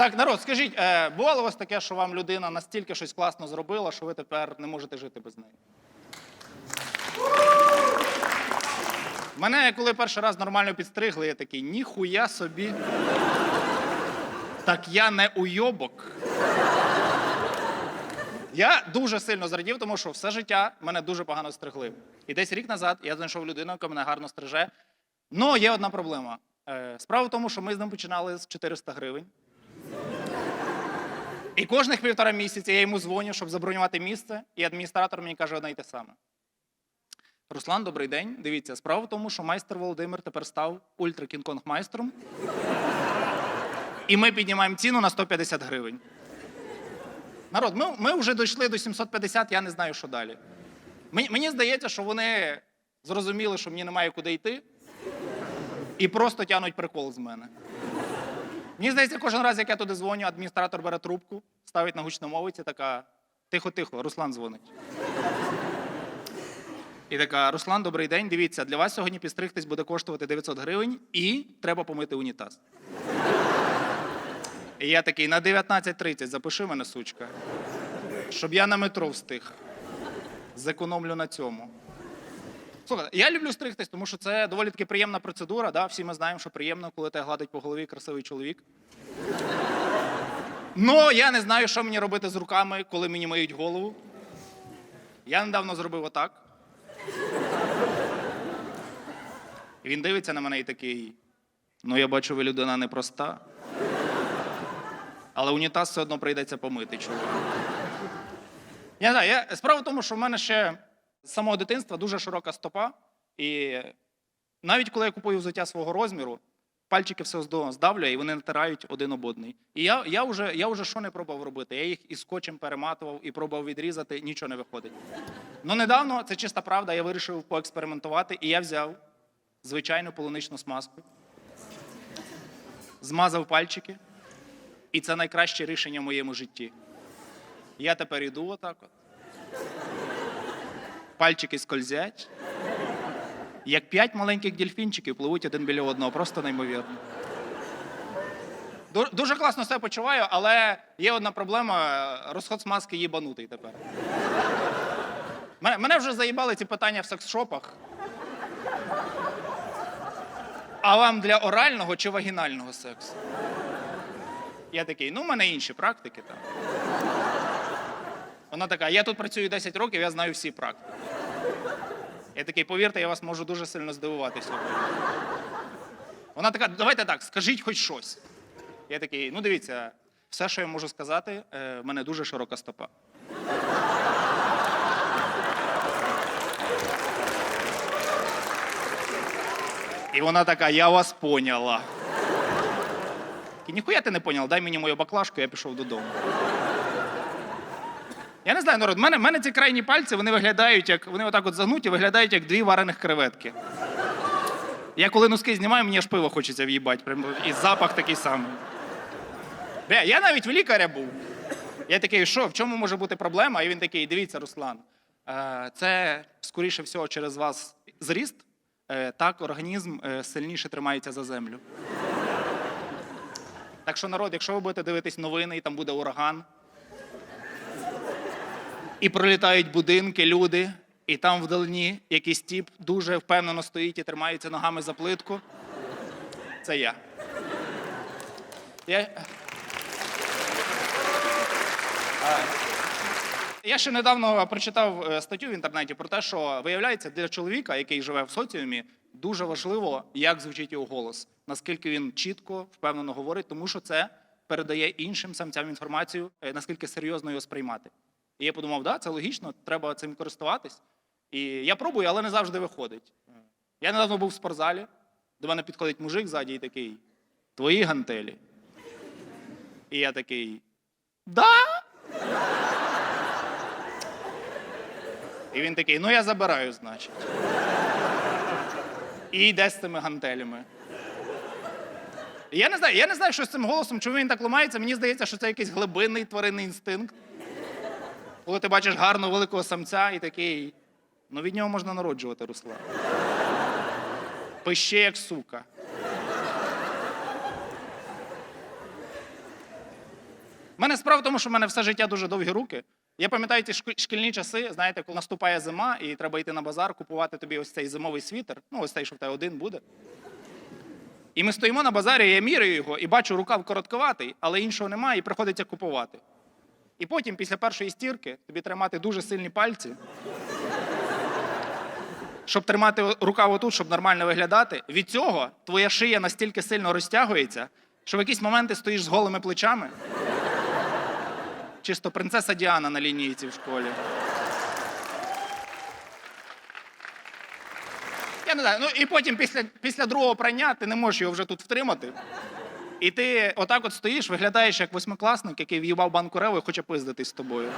Так, народ, скажіть, е, бувало у вас таке, що вам людина настільки щось класно зробила, що ви тепер не можете жити без неї? Мене, коли перший раз нормально підстригли, я такий, ніхуя собі. Так я не уйобок. Я дуже сильно зрадів, тому що все життя мене дуже погано стригли. І десь рік назад я знайшов людину, яка мене гарно стриже. Ну, є одна проблема. Е, Справа в тому, що ми з ним починали з 400 гривень. І кожних півтора місяця я йому дзвоню, щоб забронювати місце, і адміністратор мені каже одне й те саме. Руслан, добрий день. Дивіться, справа в тому, що майстер Володимир тепер став ультра кінг майстром. І ми піднімаємо ціну на 150 гривень. Народ, ми, ми вже дійшли до 750, я не знаю, що далі. Мені, мені здається, що вони зрозуміли, що мені немає куди йти, і просто тянуть прикол з мене. Мені здається, кожен раз, як я туди дзвоню, адміністратор бере трубку, ставить на гучномовиці, така тихо-тихо, Руслан дзвонить. І така: Руслан, добрий день. Дивіться, для вас сьогодні підстригтись буде коштувати 900 гривень і треба помити унітаз. І я такий на 19.30 запиши мене, сучка, щоб я на метро встиг. Зекономлю на цьому. Слухайте, я люблю стригтись, тому що це доволі таки приємна процедура. Да? Всі ми знаємо, що приємно, коли тебе гладить по голові красивий чоловік. Ну, я не знаю, що мені робити з руками, коли мені миють голову. Я недавно зробив отак. Він дивиться на мене і такий. Ну, я бачу, ви людина непроста. Але унітаз все одно прийдеться помити, чоловік. Я не знаю, я... справа в тому, що в мене ще з самого дитинства дуже широка стопа. І навіть коли я купую взуття свого розміру, пальчики все здавлює, і вони натирають один об одний. І я, я, вже, я вже що не пробував робити? Я їх і скотчем перематував, і пробував відрізати, нічого не виходить. Ну недавно, це чиста правда, я вирішив поекспериментувати, і я взяв звичайну полуничну смазку, змазав пальчики, і це найкраще рішення в моєму житті. Я тепер іду отак от. Пальчики скользять. Як п'ять маленьких дельфінчиків пливуть один біля одного, просто неймовірно. Дуже класно себе почуваю, але є одна проблема: розход смазки їбанутий тепер. Мене, вже заїбали ці питання в секс-шопах. А вам для орального чи вагінального сексу? Я такий, ну, в мене інші практики там. Вона така, я тут працюю 10 років, я знаю всі практики. Я такий, повірте, я вас можу дуже сильно здивувати сьогодні. Вона така, давайте так, скажіть хоч щось. Я такий, ну дивіться, все, що я можу сказати, е, в мене дуже широка стопа. І вона така, я вас поняла. І ніхуя ти не поняла, дай мені мою баклажку, я пішов додому. Я не знаю, народ, в мене, в мене ці крайні пальці, вони виглядають як, вони отак от загнуті, виглядають як дві варених креветки. Я коли носки знімаю, мені аж пиво хочеться в'їбати. Прям, і запах такий самий. Бля, я навіть в лікаря був. Я такий, що, в чому може бути проблема? І він такий, дивіться, Руслан, е, це, скоріше всього, через вас зріст, е, так організм е, сильніше тримається за землю. Так що, народ, якщо ви будете дивитись новини, і там буде ураган, і пролітають будинки, люди, і там вдалині якийсь тіп дуже впевнено стоїть і тримається ногами за плитку. Це я. Я, я ще недавно прочитав е, статтю в інтернеті про те, що виявляється, для чоловіка, який живе в соціумі, дуже важливо, як звучить його голос, наскільки він чітко, впевнено говорить, тому що це передає іншим самцям інформацію, е, наскільки серйозно його сприймати. І я подумав, да, це логічно, треба цим користуватись. І я пробую, але не завжди виходить. Я недавно був в спортзалі, до мене підходить мужик ззаді і такий: Твої гантелі. І я такий. Да? І він такий, ну я забираю, значить. І йде з цими гантелями. Я не знаю, я не знаю, що з цим голосом, чому він так ламається. Мені здається, що це якийсь глибинний тваринний інстинкт. Коли ти бачиш гарного великого самця і такий, ну від нього можна народжувати Руслан. Пище як сука. У мене справа в тому, що в мене все життя дуже довгі руки. Я пам'ятаю ті шкільні часи, знаєте, коли наступає зима, і треба йти на базар, купувати тобі ось цей зимовий світер. Ну, ось цей, що в тебе один буде. І ми стоїмо на базарі, я міряю його і бачу, рукав коротковатий, але іншого немає, і приходиться купувати. І потім, після першої стірки, тобі треба мати дуже сильні пальці, щоб тримати рукав отут, щоб нормально виглядати. Від цього твоя шия настільки сильно розтягується, що в якісь моменти стоїш з голими плечами. Чисто принцеса Діана на лінійці в школі. Я не знаю. Ну і потім після, після другого прання ти не можеш його вже тут втримати. І ти отак от стоїш, виглядаєш як восьмикласник, який в'їбав банку реви і хоче пиздитись з тобою.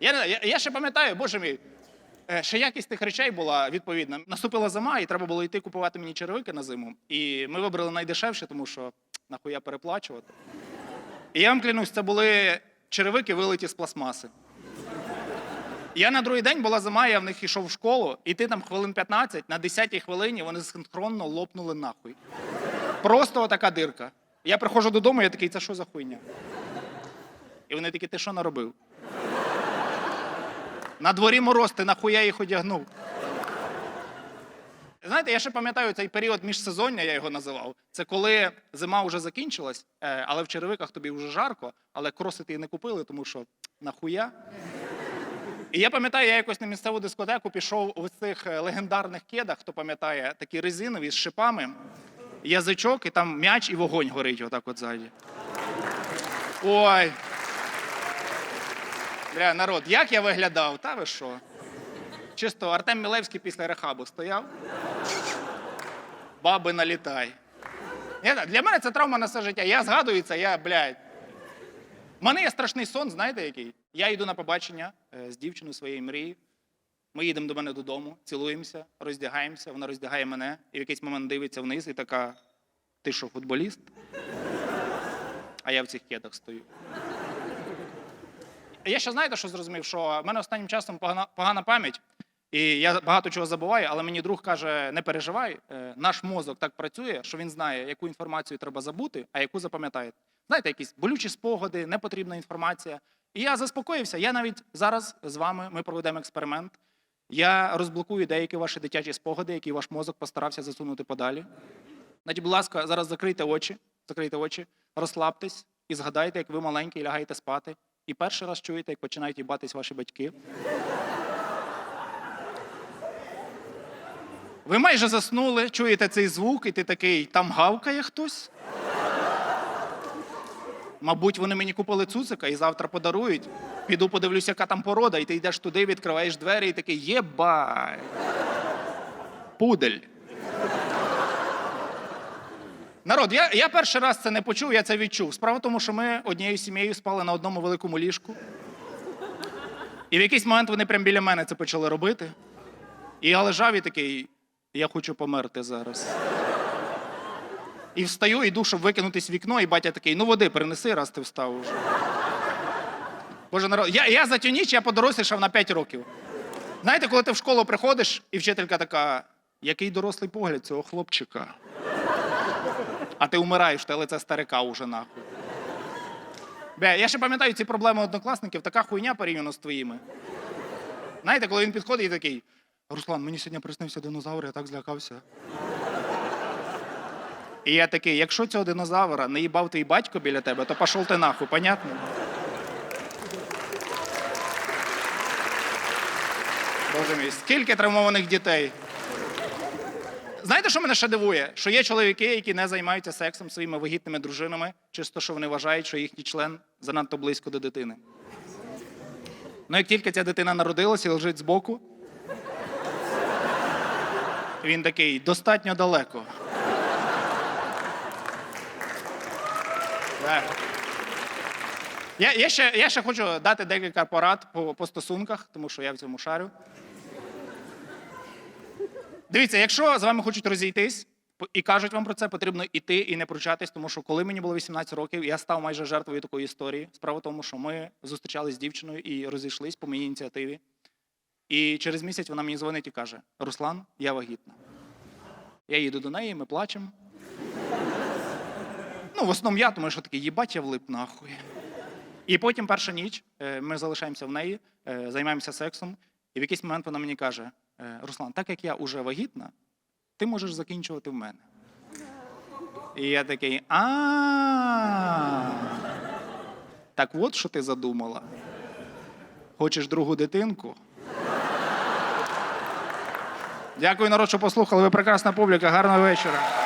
Я, я, я ще пам'ятаю, боже мій, е, ще якість тих речей була відповідна. Наступила зима, і треба було йти купувати мені черевики на зиму. І ми вибрали найдешевше, тому що нахуя переплачувати. І я вам клянусь, це були черевики вилиті з пластмаси. Я на другий день була зима, я в них йшов в школу, і ти там хвилин 15, на 10-й хвилині вони синхронно лопнули нахуй. Просто отака дирка. Я приходжу додому, я такий, це що за хуйня? І вони такі, ти що наробив? На дворі мороз, ти нахуя їх одягнув. Знаєте, я ще пам'ятаю цей період міжсезоння, я його називав. Це коли зима вже закінчилась, е, але в черевиках тобі вже жарко, але кроси ти не купили, тому що нахуя. І я пам'ятаю, я якось на місцеву дискотеку пішов у цих е, легендарних кедах, хто пам'ятає, такі резинові з шипами, язичок, і там м'яч і вогонь горить отак от ззаді. Ой. Бля, народ, як я виглядав? Та ви що? Чисто Артем Мілевський після рехабу стояв. Баби налітай. Для мене це травма на все життя. Я згадую це, я, блядь. У мене є страшний сон, знаєте який? Я йду на побачення з дівчиною своєї мрії. Ми їдемо до мене додому, цілуємося, роздягаємося, вона роздягає мене, і в якийсь момент дивиться вниз і така: ти що, футболіст? А я в цих кедах стою. Я ще знаєте, що зрозумів, що в мене останнім часом погана, погана пам'ять, і я багато чого забуваю, але мені друг каже: не переживай, е, наш мозок так працює, що він знає, яку інформацію треба забути, а яку запам'ятає. Знаєте, якісь болючі спогади, непотрібна інформація. І я заспокоївся. Я навіть зараз з вами ми проведемо експеримент. Я розблокую деякі ваші дитячі спогади, які ваш мозок постарався засунути подалі. Значить, будь ласка, зараз закрийте очі, закрийте очі, розслабтесь і згадайте, як ви маленький лягаєте спати. І перший раз чуєте, як починають їбатись ваші батьки. Ви майже заснули, чуєте цей звук, і ти такий, там гавкає хтось. Мабуть, вони мені купили цуцика і завтра подарують. Піду подивлюся, яка там порода, і ти йдеш туди, відкриваєш двері і такий єбай. Пудель. Народ, я, я перший раз це не почув, я це відчув. Справа в тому, що ми однією сім'єю спали на одному великому ліжку. І в якийсь момент вони прямо біля мене це почали робити. І я лежав і такий, я хочу померти зараз. І встаю, йду, щоб викинутись вікно, і батя такий, ну води принеси, раз ти встав уже. Боже народ, я, я за цю ніч я подорослішав на 5 років. Знаєте, коли ти в школу приходиш, і вчителька така, який дорослий погляд цього хлопчика. А ти вмираєш, те лице старика уже нахуй. Бля, я ще пам'ятаю ці проблеми однокласників, така хуйня порівняно з твоїми. Знаєте, коли він підходить і такий, Руслан, мені сьогодні приснився динозавр, я так злякався. І я такий, якщо цього динозавра не їбав твій батько біля тебе, то пішов ти нахуй, понятно? Боже мій, скільки травмованих дітей. Знаєте, що мене ще дивує? Що є чоловіки, які не займаються сексом своїми вагітними дружинами, чисто що вони вважають, що їхній член занадто близько до дитини. Ну, як тільки ця дитина народилася і лежить збоку, він такий достатньо далеко. Я, я, ще, я ще хочу дати декілька порад по, по стосунках, тому що я в цьому шарю. Дивіться, якщо з вами хочуть розійтись і кажуть вам про це, потрібно іти і не пручатись, тому що коли мені було 18 років, я став майже жертвою такої історії. Справа в тому, що ми зустрічались з дівчиною і розійшлись по моїй ініціативі. І через місяць вона мені дзвонить і каже: Руслан, я вагітна. Я їду до неї, ми плачемо. Ну, в основному я, тому що такий, їбать, я влип нахуй. І потім перша ніч е, ми залишаємося в неї, е, займаємося сексом, і в якийсь момент вона мені каже: е, Руслан, так як я уже вагітна, ти можеш закінчувати в мене. І я такий, а. Так от що ти задумала. Хочеш другу дитинку? Дякую, народ, що послухали. Ви прекрасна публіка. Гарного вечора.